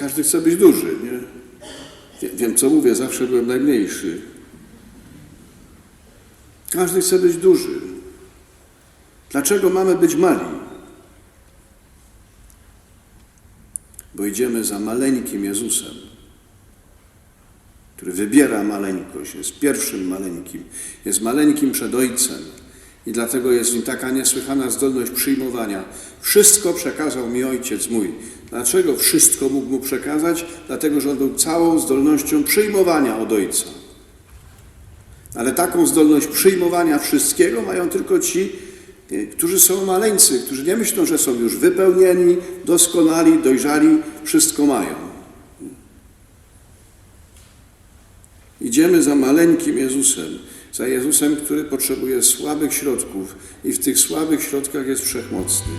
Każdy chce być duży, nie? Wie- Wiem, co mówię, zawsze byłem najmniejszy. Każdy chce być duży. Dlaczego mamy być mali? Bo idziemy za maleńkim Jezusem, który wybiera maleńkość, jest pierwszym maleńkim, jest maleńkim przed Ojcem. I dlatego jest w nim taka niesłychana zdolność przyjmowania. Wszystko przekazał mi Ojciec mój. Dlaczego wszystko mógł mu przekazać? Dlatego, że on był całą zdolnością przyjmowania od Ojca. Ale taką zdolność przyjmowania wszystkiego mają tylko ci, y, którzy są maleńcy, którzy nie myślą, że są już wypełnieni, doskonali, dojrzali, wszystko mają. Idziemy za maleńkim Jezusem, za Jezusem, który potrzebuje słabych środków i w tych słabych środkach jest wszechmocny.